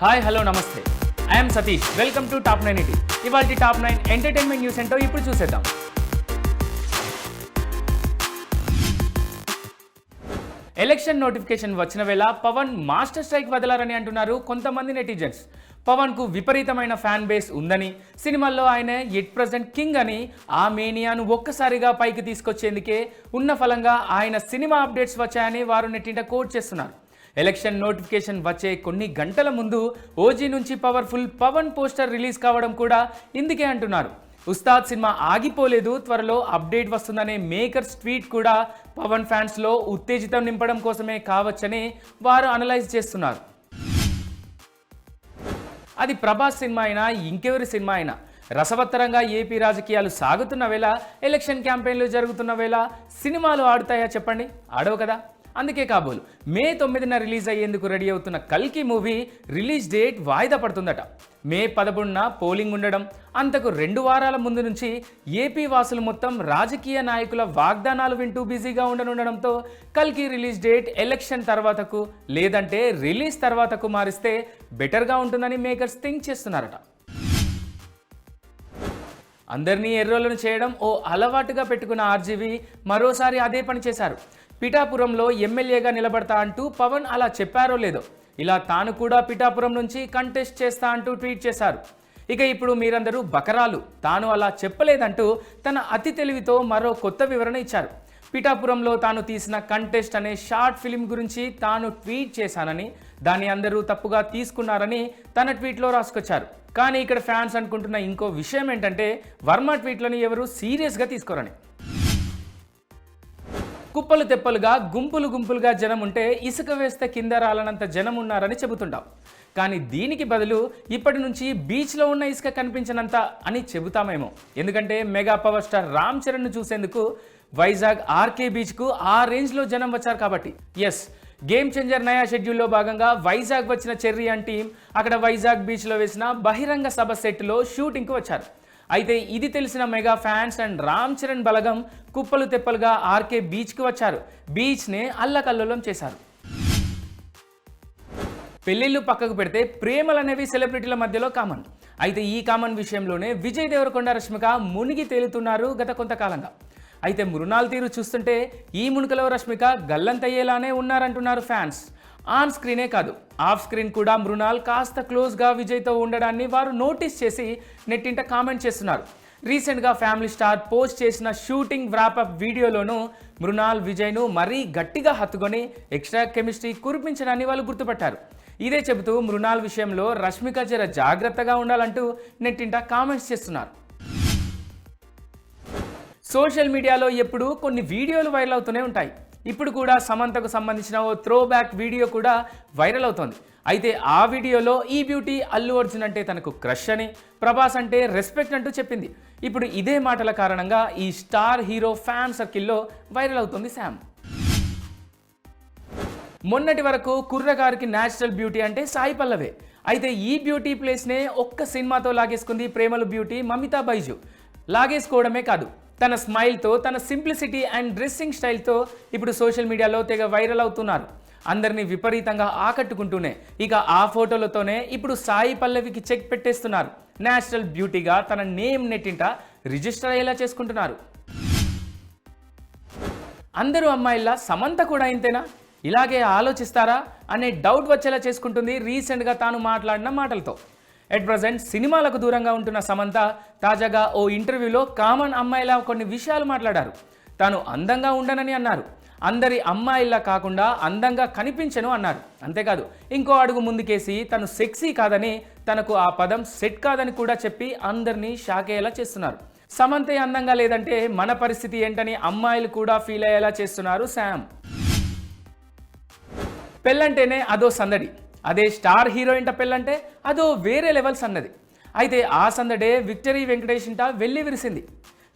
Hi hello నమస్తే. I'm Satish. Welcome to top nine ET ఇవాళ top nine entertainment news ఏంటో ఇప్పుడు చూసేద్దాం. ఎలక్షన్ నోటిఫికేషన్ వచ్చిన వేళ పవన్ మాస్టర్ స్ట్రైక్ వదలారని అంటున్నారు కొంతమంది నెటిజన్స్. పవన్కు విపరీతమైన ఫ్యాన్ బేస్ ఉందని సినిమాల్లో ఆయన ఎట్ ప్రజెంట్ కింగ్ అని ఆ మేనియాను ఒక్కసారిగా పైకి తీసుకొచ్చేందుకే ఉన్న ఫలంగా ఆయన సినిమా అప్డేట్స్ వచ్చాయని వారు నెట్టింట కోట్ చేస్తున్నారు. ఎలక్షన్ నోటిఫికేషన్ వచ్చే కొన్ని గంటల ముందు ఓజీ నుంచి పవర్ఫుల్ పవన్ పోస్టర్ రిలీజ్ కావడం కూడా ఇందుకే అంటున్నారు. ఉస్తాద్ సినిమా ఆగిపోలేదు త్వరలో అప్డేట్ వస్తుందనే మేకర్స్ ట్వీట్ కూడా పవన్ ఫ్యాన్స్లో ఉత్తేజితం నింపడం కోసమే కావచ్చని వారు అనలైజ్ చేస్తున్నారు. అది ప్రభాస్ సినిమా అయినా ఇంకెవరి సినిమా అయినా. రసవత్తరంగా ఏపీ రాజకీయాలు సాగుతున్న వేళ ఎలక్షన్ క్యాంపెయిన్లు జరుగుతున్న వేళ సినిమాలు ఆడుతాయా చెప్పండి? ఆడవు కదా. అందుకే కాబోలు మే తొమ్మిదిన రిలీజ్ అయ్యేందుకు రెడీ అవుతున్న కల్కి మూవీ రిలీజ్ డేట్ వాయిదా పడుతుందట. మే పదకొండున పోలింగ్ ఉండడం అంతకు రెండు వారాల ముందు నుంచి ఏపీ వాసులు మొత్తం రాజకీయ నాయకుల వాగ్దానాలు వింటూ బిజీగా ఉండనుండడంతో కల్కి రిలీజ్ డేట్ ఎలక్షన్ తర్వాతకు లేదంటే రిలీజ్ తర్వాతకు మారిస్తే బెటర్గా ఉంటుందని మేకర్స్ థింక్ చేస్తున్నారట. అందరినీ ఎర్రోలను చేయడం ఓ అలవాటుగా పెట్టుకున్న ఆర్జీవి మరోసారి అదే పని చేశారు. పిఠాపురంలో ఎమ్మెల్యేగా నిలబడతా అంటూ పవన్ అలా చెప్పారో లేదో. ఇలా తాను కూడా పిఠాపురం నుంచి కంటెస్ట్ చేస్తా అంటూ ట్వీట్ చేశారు. ఇక ఇప్పుడు మీరందరూ బకరాలు తాను అలా చెప్పలేదంటూ తన అతి తెలివితో మరో కొత్త వివరణ ఇచ్చారు. పిఠాపురంలో తాను తీసిన కంటెస్ట్ అనే షార్ట్ ఫిలిం గురించి తాను ట్వీట్ చేశానని దాన్ని అందరూ తప్పుగా తీసుకున్నారని తన ట్వీట్లో రాసుకొచ్చారు. కానీ ఇక్కడ ఫ్యాన్స్ అనుకుంటున్న ఇంకో విషయం ఏంటంటే వర్మ ట్వీట్లను ఎవరు సీరియస్గా తీసుకోరని. కుప్పలు తెప్పలుగా గుంపులు గుంపులుగా జనం ఉంటే ఇసుక వేస్తే కింద రాలనంత జనం ఉన్నారని చెబుతుంటాం. కానీ దీనికి బదులు ఇప్పటి నుంచి బీచ్లో ఉన్న ఇసుక కనిపించినంత అని చెబుతామేమో. ఎందుకంటే మెగా పవర్ స్టార్ రామ్ చరణ్ను చూసేందుకు వైజాగ్ ఆర్కే బీచ్కు ఆ రేంజ్లో జనం వచ్చారు కాబట్టి. ఎస్ గేమ్ చేంజర్ నయా షెడ్యూల్లో భాగంగా వైజాగ్ వచ్చిన చెర్రీ అండ్ టీం అక్కడ వైజాగ్ బీచ్లో వేసిన బహిరంగ సభ సెట్లో షూటింగ్కు వచ్చారు. అయితే ఇది తెలిసిన mega fans and Ram Charan బలగం కుప్పలు తెప్పలుగా ఆర్కే బీచ్కి వచ్చారు. బీచ్నే అల్లకల్లోలం చేశారు. పెళ్ళిళ్ళు పక్కకు పెడితే ప్రేమలు అనేవి సెలబ్రిటీల మధ్యలో కామన్. అయితే ఈ కామన్ విషయంలోనే విజయ్ దేవరకొండ రష్మిక మునిగి తేలుతున్నారు గత కొంతకాలంగా. అయితే మృణాల్ తీరు చూస్తుంటే ఈ మునుకలో రష్మిక గల్లంతయ్యేలానే ఉన్నారంటున్నారు ఫ్యాన్స్. ఆన్ స్క్రీనే కాదు ఆఫ్ స్క్రీన్ కూడా మృణాల్ కాస్త క్లోజ్గా విజయ్తో ఉండడాన్ని వారు నోటీస్ చేసి నెట్టింట కామెంట్ చేస్తున్నారు. రీసెంట్గా ఫ్యామిలీ స్టార్ పోస్ట్ చేసిన షూటింగ్ వ్రాపప్ వీడియోలోనూ మృణాల్ విజయ్ను మరీ గట్టిగా హత్తుకొని ఎక్స్ట్రా కెమిస్ట్రీ కురిపించడాన్ని వాళ్ళు గుర్తుపట్టారు. ఇదే చెబుతూ మృణాల్ విషయంలో రష్మిక జర జాగ్రత్తగా ఉండాలంటూ నెట్టింట కామెంట్స్ చేస్తున్నారు. సోషల్ మీడియాలో ఎప్పుడూ కొన్ని వీడియోలు వైరల్ అవుతూనే ఉంటాయి. ఇప్పుడు కూడా సమంతకు సంబంధించిన ఓ త్రో బ్యాక్ వీడియో కూడా వైరల్ అవుతోంది. అయితే ఆ వీడియోలో ఈ బ్యూటీ అల్లు అర్జున్ అంటే తనకు క్రష్ అని ప్రభాస్ అంటే రెస్పెక్ట్ అంటూ చెప్పింది. ఇప్పుడు ఇదే మాటల కారణంగా ఈ స్టార్ హీరో ఫ్యాన్ సర్కిల్లో వైరల్ అవుతుంది శామ్. మొన్నటి వరకు కుర్రగారికి న్యాచురల్ బ్యూటీ అంటే సాయి పల్లవే. అయితే ఈ బ్యూటీ ప్లేస్నే ఒక్క సినిమాతో లాగేసుకుంది ప్రేమలు బ్యూటీ మమితా బైజు. లాగేసుకోవడమే కాదు తన స్మైల్తో తన సింప్లిసిటీ అండ్ డ్రెస్సింగ్ స్టైల్తో ఇప్పుడు సోషల్ మీడియాలో తెగ వైరల్ అవుతున్నారు. అందరినీ విపరీతంగా ఆకట్టుకుంటూనే ఇక ఆ ఫోటోలతోనే ఇప్పుడు సాయి పల్లవికి చెక్ పెట్టేస్తున్నారు. నేషనల్ బ్యూటీగా తన నేమ్ నెట్టింట రిజిస్టర్ అయ్యేలా చేసుకుంటున్నారు. అందరూ అమ్మాయిల్లా సమంత కూడా ఇంతేనా? ఇలాగే ఆలోచిస్తారా? అనే డౌట్ వచ్చేలా చేసుకుంటుంది రీసెంట్గా తాను మాట్లాడిన మాటలతో. ఎట్ ప్రజెంట్ సినిమాలకు దూరంగా ఉంటున్న సమంత తాజాగా ఓ ఇంటర్వ్యూలో కామన్ అమ్మాయిలా కొన్ని విషయాలు మాట్లాడారు. తాను అందంగా ఉండనని అన్నారు. అందరి అమ్మాయిల్లా కాకుండా అందంగా కనిపించను అన్నారు. అంతేకాదు ఇంకో అడుగు ముందుకేసి తను సెక్సీ కాదని తనకు ఆ పదం సెట్ కాదని కూడా చెప్పి అందరినీ షాక్ అయ్యేలా చేస్తున్నారు. సమంతే అందంగా లేదంటే మన పరిస్థితి ఏంటని అమ్మాయిలు కూడా ఫీల్ అయ్యేలా చేస్తున్నారు శామ్ పెళ్ళంటేనే అదో సందడి. అదే స్టార్ హీరోయిన్ట పెళ్ళంటే అదో వేరే లెవెల్స్ అన్నది. అయితే ఆ సందడే విక్టరీ వెంకటేష్ ఇంట వెళ్ళి విరిసింది.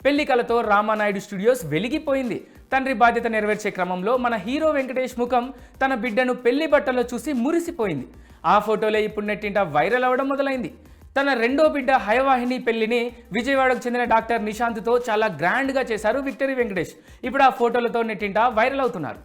పెళ్ళి కలతో రామానాయుడు స్టూడియోస్ వెలిగిపోయింది. తండ్రి బాధ్యత నెరవేర్చే క్రమంలో మన హీరో వెంకటేష్ ముఖం తన బిడ్డను పెళ్ళి బట్టలో చూసి మురిసిపోయింది. ఆ ఫోటోలే ఇప్పుడు నెట్టింట వైరల్ అవ్వడం మొదలైంది. తన రెండో బిడ్డ హయవాహిని పెళ్ళిని విజయవాడకు చెందిన డాక్టర్ నిశాంత్తో చాలా గ్రాండ్గా చేశారు విక్టరీ వెంకటేష్. ఇప్పుడు ఆ ఫోటోలతో నెట్టింట వైరల్ అవుతున్నారు.